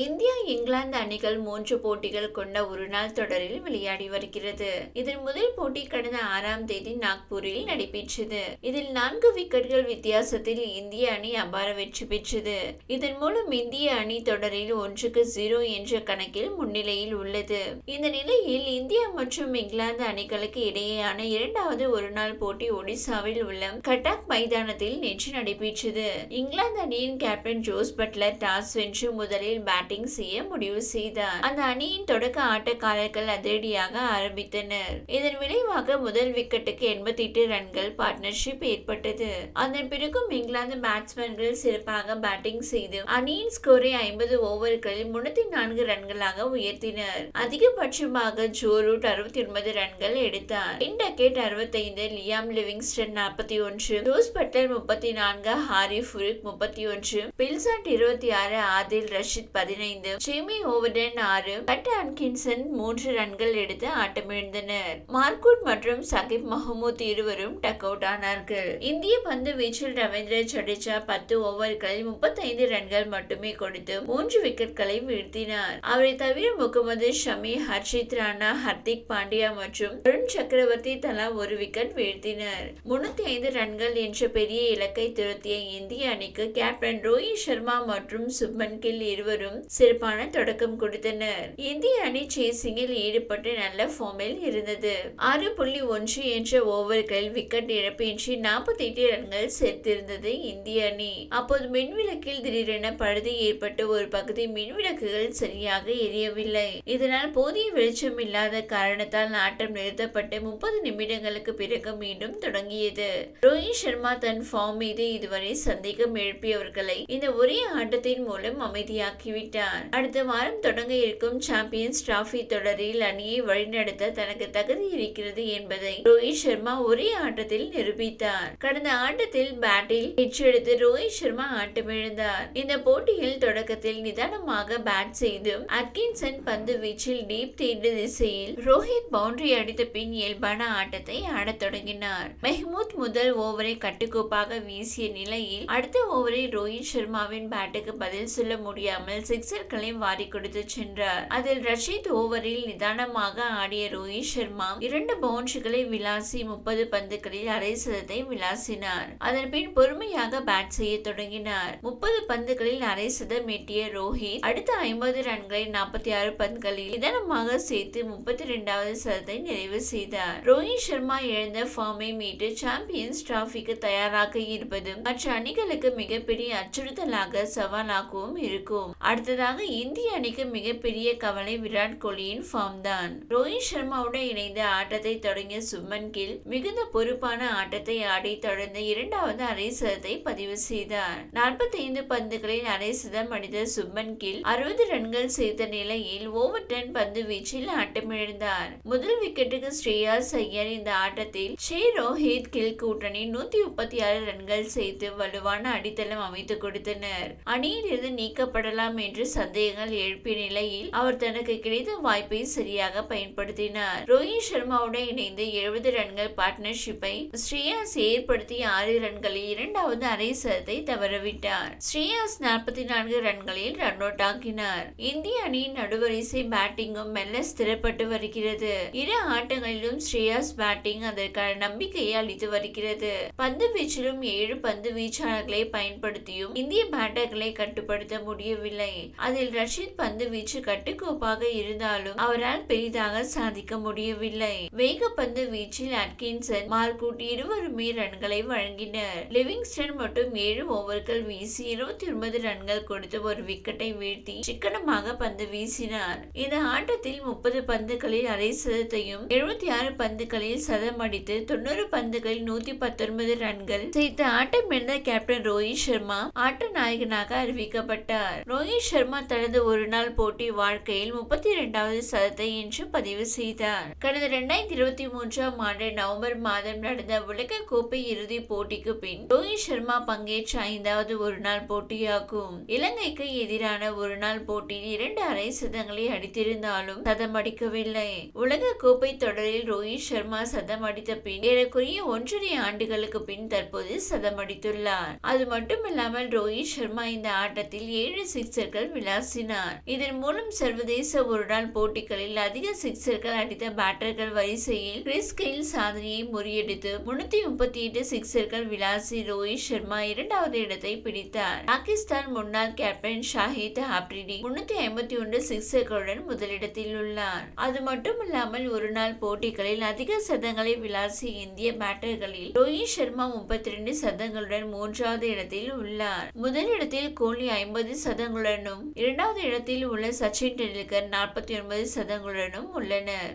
India England அணிகள் மூன்று போட்டிகள் கொண்ட ஒருநாள் தொடரில் விளையாடி வருகிறது. இதன் முதல் போட்டி கடந்த ஆறாம் தேதி நாக்பூரில் நடைபெற்றது. இதில் நான்கு விக்கெட்டுகள் வித்தியாசத்தில் இந்திய அணி அபார வெற்றி பெற்றது. இதன் மூலம் இந்திய அணி தொடரில் ஒன்றுக்கு ஜீரோ என்ற கணக்கில் முன்னிலையில் உள்ளது. இந்த நிலையில் இந்தியா மற்றும் இங்கிலாந்து அணிகளுக்கு இடையேயான இரண்டாவது ஒருநாள் போட்டி ஒடிசாவில் உள்ள கட்டாக் மைதானத்தில் நேற்று நடைபெற்றது. இங்கிலாந்து அணியின் கேப்டன் ஜோஸ் பட்லர் டாஸ் வென்று முதலில் பேட்டிங் செய்ய முடிவு செய்தார். அந்த அணியின் தொடக்க ஆட்டக்காரர்கள் அதிரடியாக ஆரம்பித்தனர். இதன் விளைவாக முதல் விக்கெட்டுக்கு எண்பத்தி எட்டு ரன்கள் பார்ட்னர்ஷிப் ஏற்பட்டது. அதன் பிறகும் இங்கிலாந்து பேட்ஸ்மேன்கள் சிறப்பாக பேட்டிங் செய்து அணியின் ஸ்கோரை ஐம்பது ஓவர்களில் முன்னூத்தி நான்கு ரன்களாக உயர்த்தினர். அதிகபட்சமாக ஜோ ரூட் அறுபத்தி ஒன்பது ரன்கள் எடுத்தார். இண்டக்கெட் அறுபத்தைந்து லியாம் லிவிங்ஸ்டன் நாற்பத்தி ஒன்று ஜோஸ் பட்டர் முப்பத்தி நான்கு ஹாரி ஃபுரிக் முப்பத்தி ஒன்று பில்சாட் இருபத்தி ஆறு ஆதில் ரஷித் பதினைந்து. ஜேமி ஓவர்டன் ஆறு. கட் அன்கின்சன் மூன்று ரன்கள் எடுத்து ஆட்டமிழந்தனர். மார்க்குட் மற்றும் சகிப் மஹமூத் இருவரும் டக் அவுட் ஆனார்கள். இந்திய பந்து வீச்சில் ரவீந்திர ஜடேஜா பத்து ஓவர்களில் முப்பத்தைந்து ரன்கள் மட்டுமே கொடுத்து மூன்று விக்கெட்களை வீழ்த்தினார். அவரை தவிர முகமது ஷமி ஹர்ஷித் ராணா ஹர்திக் பாண்டியா மற்றும் அருண் சக்கரவர்த்தி தலா ஒரு விக்கெட் வீழ்த்தினர். முன்னூத்தி ஐந்து ரன்கள் என்ற பெரிய இலக்கை துரத்திய இந்திய அணிக்கு கேப்டன் ரோஹித் சர்மா மற்றும் சுப்மன் கில் இருவரும் சிறப்பான தொடக்கம் கொடுத்தனர். இந்திய அணி சேசிங்கில் ஈடுபட்டு நல்ல ஃபார்மில் இருந்தது. ஆறு புள்ளி ஒன்று என்ற ஓவர்கள் விக்கெட் இழப்பின்றி நாற்பத்தி எட்டு ரன்கள் சேர்த்திருந்தது இந்திய அணி. அப்போது மின்விளக்கில் திடீரென பழுது ஏற்பட்டு ஒரு பகுதி மின்விளக்குகள் சரியாக எரியவில்லை. இதனால் போதிய வெளிச்சம் இல்லாத காரணத்தால் ஆட்டம் நிறுத்தப்பட்டு முப்பது நிமிடங்களுக்கு பிறகு மீண்டும் தொடங்கியது. ரோஹித் சர்மா தன் ஃபார்ம் மீது இதுவரை சந்தேகம் எழுப்பியவர்களை இந்த ஒரே ஆட்டத்தின் மூலம் அமைதியாக்கிவிட்டார். வெளியிட்டார். அடுத்த வாரம் தொடங்க இருக்கும் சாம்பியன்ஸ் டிராபி தொடரில் அணியை வழிநடத்த தனக்கு தகுதி இருக்கிறது என்பதை ரோஹித் சர்மா ஒரே ஆட்டத்தில் நிரூபித்தார். கடந்த ஆட்டத்தில் பேட்டில் ஹிட்செடுத்து ரோஹித் சர்மா ஆட்டமிழந்தார். இந்த போட்டியில் தொடக்கத்தில் நிதானமாக பேட் செய்தும் அட்கின்சன் பந்து வீச்சில் டீப் தீண்டு திசையில் ரோஹித் பவுண்டரி அடித்த பின் இயல்பான ஆட்டத்தை ஆடத் தொடங்கினார். மெஹ்மூத் முதல் ஓவரை கட்டுக்கோப்பாக வீசிய நிலையில் அடுத்த ஓவரை ரோஹித் சர்மாவின் பேட்டுக்கு பதில் சொல்ல முடியாமல் சிக்ஸ் சிக்ஸர்களை வாரி கொடுத்து சென்றார். அதில் ரஷித் ஓவரில் நிதானமாக ஆடிய ரோஹித் சர்மா இரண்டு பவுண்டரிகளை விளாசி முப்பது பந்துகளில் அரை சதத்தை விளாசினார். அதன் பின் பொறுமையாக பேட் செய்ய தொடங்கினார். முப்பது பந்துகளில் அரை சதம் எட்டிய ரோஹித் அடுத்த ஐம்பது ரன்களை நாற்பத்தி ஆறு பந்துகளில் நிதானமாக சேர்த்து முப்பத்தி இரண்டாவது சதத்தை நிறைவு செய்தார். ரோஹித் சர்மா இழந்த ஃபார்மை மீட்டு சாம்பியன்ஸ் டிராபிக்கு தயாராக இருப்பதும் மற்ற அணிகளுக்கு மிகப்பெரிய அச்சுறுத்தலாக சவாலாகவும் இருக்கும். அடுத்த அடுத்ததாக இந்திய அணிக்கு மிகப்பெரிய கவலை விராட் கோலியின் ஃபார்ம் தான். ரோஹித் சர்மாவுடன் இணைந்து ஆட்டத்தை தொடங்கிய சுமன் கில் மிகுந்த பொறுப்பான ஆட்டத்தை ஆடி தொடர்ந்து இரண்டாவது அரை சதத்தை பதிவு செய்தார். நாற்பத்தி ஐந்து பந்துகளில் அரை சதம் அடித்த சுப்மன் கில் அறுபது ரன்கள் சேர்த்த நிலையில் ஓவர் டென் பந்து வீச்சில் ஆட்டமிழந்தார். முதல் விக்கெட்டுக்கு ஸ்ரேயாஸ் ஐயர் இந்த ஆட்டத்தில் ஷே ரோஹித் கில் கூட்டணி நூத்தி முப்பத்தி ஆறு ரன்கள் சேர்த்து வலுவான அடித்தளம் அமைத்து கொடுத்தனர். அணியில் இருந்து நீக்கப்படலாம் என்று சந்தேகங்கள் எழுப்பிய நிலையில் அவர் தனக்கு கிடைத்த வாய்ப்பை சரியாக பயன்படுத்தினார். ரோஹித் சர்மாவுடன் இணைந்து எழுபது ரன்கள் பார்ட்னர்ஷிப்பை ஸ்ரீயாஸ் ஏற்படுத்தி ஆறு ரன்களில் இரண்டாவது அரை சதத்தை தவறவிட்டார். ஸ்ரீயாஸ் நாற்பத்தி நான்கு ரன்களில் ரன் அவுட் ஆக்கினார். இந்திய அணியின் நடுவரிசை பேட்டிங்கும் மெல்ல ஸ்திரப்பட்டு வருகிறது. இரு ஆட்டங்களிலும் ஸ்ரேயாஸ் பேட்டிங் அதற்கான நம்பிக்கையை அளித்து வருகிறது. பந்து வீச்சிலும் ஏழு பந்து வீச்சாளர்களை பயன்படுத்தியும் இந்திய பேட்டர்களை கட்டுப்படுத்த முடியவில்லை. அதில் ரஷீத் பந்து வீச்சு கட்டுக்கோப்பாக இருந்தாலும் அவரால் பெரிதாக சாதிக்க முடியவில்லை. வேக பந்து வீச்சில் அட்கின்சன் மார்கூட் இருவருமே ரன்களை வழங்கினர். லிவிங்ஸ்டன் மட்டும் ஏழு ஓவர்கள் வீசி இருபத்தி ஒன்பது ரன்கள் கொடுத்து ஒரு விக்கெட்டை வீழ்த்தி சிக்கனமாக பந்து வீசினார். இந்த ஆட்டத்தில் முப்பது பந்துகளில் அரை சதத்தையும் எழுபத்தி ஆறு பந்துகளில் சதம் அடித்து தொண்ணூறு பந்துகளில் நூத்தி பத்தொன்பது ரன்கள் சேர்த்து ஆட்டமிழந்த கேப்டன் ரோஹித் சர்மா ஆட்ட நாயகனாக அறிவிக்கப்பட்டார். ரோஹித் சர்மா தனது ஒரு நாள் போட்டி வாழ்க்கையில் முப்பத்தி இரண்டாவது சதத்தை இன்று பதிவு செய்தார். கடந்த இரண்டாயிரத்தி இருபத்தி மூன்றாம் ஆண்டு நவம்பர் மாதம் நடந்த உலக கோப்பை இறுதி போட்டிக்கு பின் ரோஹித் சர்மா பங்கேற்ற ஐந்தாவது ஒரு நாள் போட்டியாகும். இலங்கைக்கு எதிரான ஒரு நாள் போட்டியில் இரண்டு அரை சதங்களை அடித்திருந்தாலும் சதம் அடிக்கவில்லை. உலக கோப்பை தொடரில் ரோஹித் சர்மா சதம் அடித்த பின் ஏறக்குறைய ஒன்றரை ஆண்டுகளுக்கு பின் தற்போது சதம் அடித்துள்ளார். அது மட்டுமில்லாமல் ரோஹித் சர்மா இந்த ஆட்டத்தில் ஏழு சிக்சர்கள் சிக்ஸர்கள் விளாசினார். இதன் மூலம் சர்வதேச ஒருநாள் போட்டிகளில் அதிக சிக்ஸர்கள் அடித்த பேட்டர்கள் வரிசையில் கிறிஸ் கெயில் சாதனையை முறியடித்து முன்னூத்தி முப்பத்தி எட்டு சிக்ஸர்கள் விளாசி ரோஹித் சர்மா இரண்டாவது இடத்தை பிடித்தார். பாகிஸ்தான் முன்னாள் கேப்டன் ஷாஹித் ஆப்ரிடி முன்னூத்தி ஐம்பத்தி ஒன்று சிக்ஸர்களுடன் முதலிடத்தில் உள்ளார். அது மட்டுமில்லாமல் ஒரு நாள் போட்டிகளில் அதிக சதங்களை விளாசி இந்திய பேட்டர்களில் ரோஹித் சர்மா முப்பத்தி ரெண்டு சதங்களுடன் மூன்றாவது இடத்தில் உள்ளார். முதலிடத்தில் கோலி ஐம்பது சதங்களுடன் சதங்களுடனும் இரண்டாவது இடத்தில் உள்ள சச்சின் டெண்டுல்கர் நாற்பத்தி ஒன்பது சதங்களுடனும் உள்ளனர்.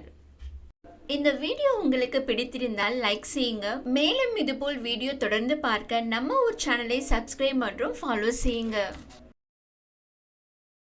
இந்த வீடியோ உங்களுக்கு பிடித்திருந்தால் லைக் செய்யுங்க. மேலும் இதுபோல் வீடியோ தொடர்ந்து பார்க்க நம்ம ஒரு சேனலை சப்ஸ்கிரைப் மற்றும் ஃபாலோ செய்யுங்க.